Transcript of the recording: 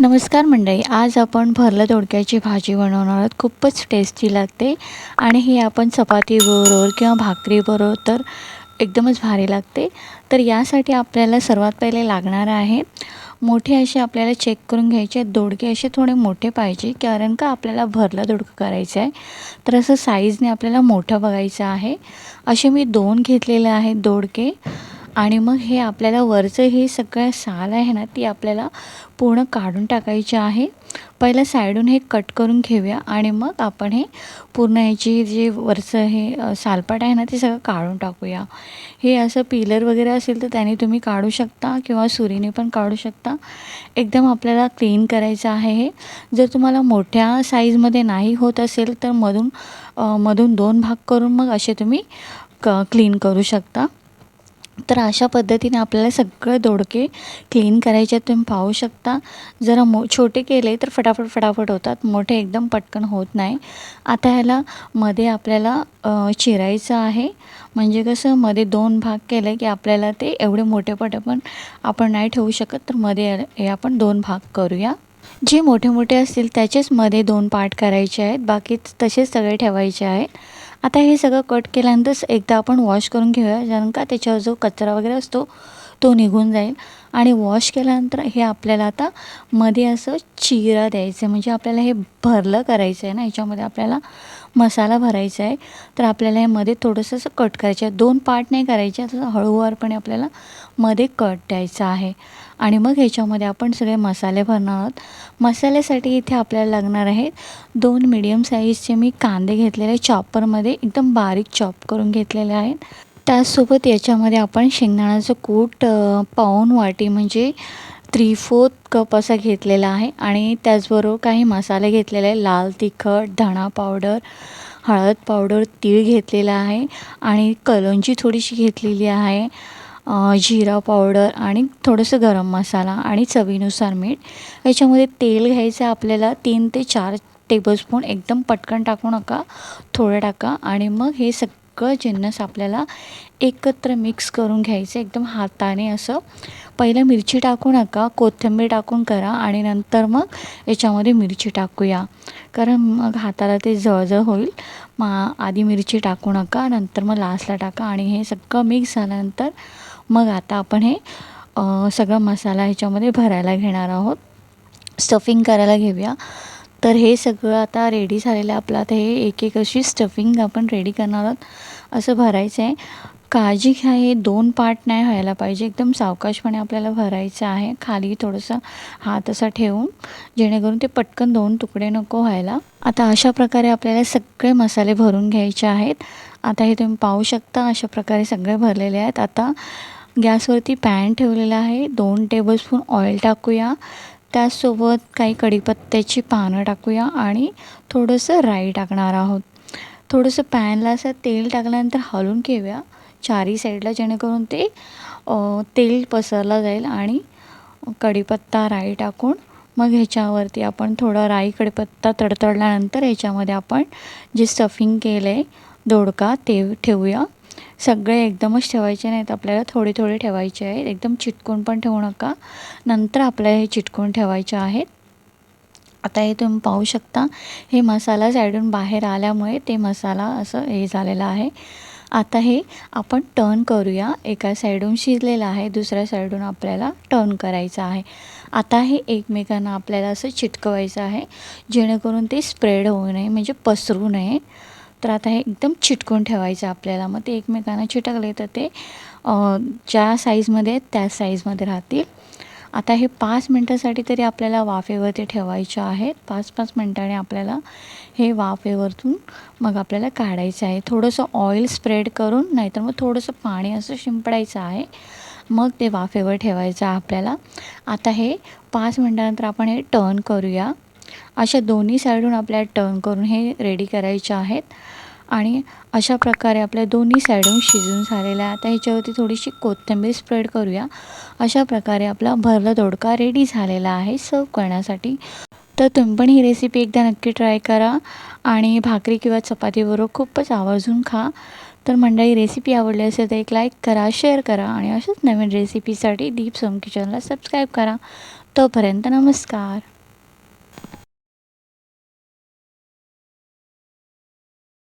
नमस्कार मंडळी आज आपण भरलं दोडक्याची भाजी बनवणार आहोत. खूपच टेस्टी लागते. आणि हे आपण चपातीबरोबर किंवा भाकरीबरोबर तर एकदमच भारी लागते. तर यासाठी आपल्याला सर्वात पहिले लागणार आहे मोठे असे आपल्याला चेक करून घ्यायचे दोडके असे थोडे मोठे पाहिजे कारण का आपल्याला भरलं दोडकं करायचं आहे. तर असं साईजने आपल्याला मोठं बघायचं आहे. असे मी दोन घेतलेले आहेत दोडके. आणि मग हे आपल्याला वरचं हे सगळं साल आहे ना ती आपल्याला पूर्ण काढून टाकायची आहे. पहिलं साईडून हे कट करून घेऊया आणि मग आपण हे पूर्ण ह्याची जे वरचं हे सालपाट आहे ना ते सगळं काढून टाकूया. हे असं पिलर वगैरे असेल तर त्याने तुम्ही काढू शकता किंवा सुरीने पण काढू शकता. एकदम आपल्याला क्लीन करायचं आहे हे. जर तुम्हाला मोठ्या साईजमध्ये नाही होत असेल तर मधून मधून दोन भाग करून मग असे तुम्ही क क्लीन करू शकता. तर अशा पद्धतीने आपल्याला सगळं दोडके क्लीन करायचे तुम्ही पाहू शकता. जरा मो छोटे केले तर फटाफट फटाफट होतात. मोठे एकदम पटकन होत नाही. आता ह्याला मध्ये आपल्याला चिरायचं आहे. म्हणजे कसं मध्ये दोन भाग केले की आपल्याला ते एवढे मोठे पट पण आपण नाही ठेवू शकत. तर मध्ये हे आपण दोन भाग करूया. जे मोठे मोठे असतील त्याचेच मध्ये दोन पार्ट करायचे आहेत. बाकी तसेच सगळे ठेवायचे आहेत. आता हे सगळं कट केल्यानंतरच एकदा आपण वॉश करून घेऊया कारण का त्याच्यावर जो कचरा वगैरे असतो तो निघून जाईल. आणि वॉश केल्यानंतर हे आपल्याला आता मध्ये असं चिरा द्यायचं आहे म्हणजे आपल्याला हे भरलं करायचं आहे ना याच्यामध्ये आपल्याला मसाला भरायचा आहे. तर आपल्याला यामध्ये थोडंसं असं कट करायचं आहे. दोन पार्ट नाही करायचे असं हळूवारपणे आपल्याला मध्ये कट द्यायचा आहे. आणि मग ह्याच्यामध्ये आपण सगळे मसाले भरणार आहोत. मसाल्यासाठी इथे आपल्याला लागणार आहेत दोन मिडियम साईजचे मी कांदे घेतलेले चॉपरमध्ये एकदम बारीक चॉप करून घेतलेले आहेत. त्याचसोबत याच्यामध्ये आपण शेंगदाण्याचं कूट पाऊन वाटी म्हणजे थ्री फोर्थ कप असा घेतलेला आहे आणि त्याचबरोबर काही मसाले घेतलेले आहे लाल तिखट धणा पावडर हळद पावडर तीळ घेतलेला आहे आणि कलोंजी थोडीशी घेतलेली आहे. जिरा पावडर आणि थोडंसं गरम मसाला आणि चवीनुसार मीठ. याच्यामध्ये तेल घ्यायचं आहे आपल्याला. तीन ते चार टेबलस्पून एकदम पटकन टाकू नका. थोडं टाका आणि मग हे सग सगळं जिन्नस आपल्याला एकत्र मिक्स करून घ्यायचं एकदम हाताने असं. पहिलं मिरची टाकू नका कोथिंबीर टाकून करा आणि नंतर मग याच्यामध्ये मिरची टाकूया. कारण मग हाताला ते जळजळ होईल. मग आधी मिरची टाकू नका नंतर मग लास्टला टाका आणि हे सगळं मिक्स झाल्यानंतर मग आता आपण हे सगळं मसाला ह्याच्यामध्ये भरायला घेणार आहोत. स्टफिंग करायला घेऊया. तर हे सगळं आता रेडी झालेलं आहे. आपलं आता हे एक एक अशी स्टफिंग आपण रेडी करणार आहोत. असं भरायचं आहे. काळजी घ्या. हे दोन पार्ट नाही व्हायला पाहिजे. एकदम सावकाशपणे आपल्याला भरायचं आहे. खाली थोडंसं हात असा ठेवून जेणेकरून ते पटकन दोन तुकडे नको व्हायला. आता अशा प्रकारे आपल्याला सगळे मसाले भरून घ्यायचे आहेत. आता हे तुम्ही पाहू शकता. अशा प्रकारे सगळे भरलेले आहेत. आता गॅसवरती पॅन ठेवलेला आहे. दोन टेबलस्पून ऑइल टाकूया. त्यासोबत काही कढीपत्त्याची पानं टाकूया आणि थोडंसं राई टाकणार आहोत. थोडंसं पॅनला असं तेल टाकल्यानंतर हलवून घेऊया. चारी साईडला जेणेकरून ते तेल पसरलं जाईल आणि कढीपत्ता राई टाकून मग ह्याच्यावरती आपण थोडं राई कढीपत्ता तडतडल्यानंतर ह्याच्यामध्ये आपण जे स्टफिंग केलं आहे दोडका ते ठेवूया. सगळे एकदमच ठेवायचे नाहीत. आपल्याला थोडे थोडे ठेवायचे आहेत. एकदम चिटकून पण ठेवू नका. नंतर आपल्याला हे चिटकून ठेवायचे आहेत. आता हे तुम्ही पाहू शकता. हे मसाला साईडून बाहेर आल्यामुळे ते मसाला असं हे झालेलं आहे. आता हे आपण टर्न करूया. एका साईडून शिजलेलं आहे. दुसऱ्या साईडून आपल्याला टर्न करायचं आहे. आता हे एकमेकांना आपल्याला असं चिटकवायचं आहे. जेणेकरून ते स्प्रेड होऊ नये. म्हणजे पसरू नये. तर आता हे एकदम चिटकून ठेवायचं आपल्याला. मग ते एकमेकांना चिटकले तर ते ज्या साईजमध्ये आहेत त्या साईजमध्ये राहतील. आता हे पाच मिनटासाठी तरी आपल्याला वाफेवरती ठेवायचे आहेत. पाच पाच मिनटाने आपल्याला हे वाफेवरतून मग आपल्याला काढायचं आहे. थोडंसं ऑइल स्प्रेड करून नाहीतर मग थोडंसं पाणी असं शिंपडायचं आहे. मग ते वाफेवर ठेवायचं आपल्याला. आता हे पाच मिनटानंतर आपण हे टर्न करूया. अशा दोन्ही साईडून आपल्याला टर्न करून हे रेडी करायचे आहेत. आणि अशा प्रकारे आपल्या दोन्ही साईडून शिजून झालेल्या आहे आता ह्याच्यावरती थोडीशी कोथिंबीर स्प्रेड करूया. अशा प्रकारे आपला भरला दोडका रेडी झालेला आहे सर्व करण्यासाठी. तर तुम्ही पण ही रेसिपी एकदा नक्की ट्राय करा आणि भाकरी किंवा चपातीबरोबर खूपच आवर्जून खा. तर मंडळी रेसिपी आवडली असेल तर एक लाईक करा शेअर करा आणि अशाच नवीन रेसिपीसाठी दीप सोम किचनला सबस्क्राईब करा. तोपर्यंत नमस्कार.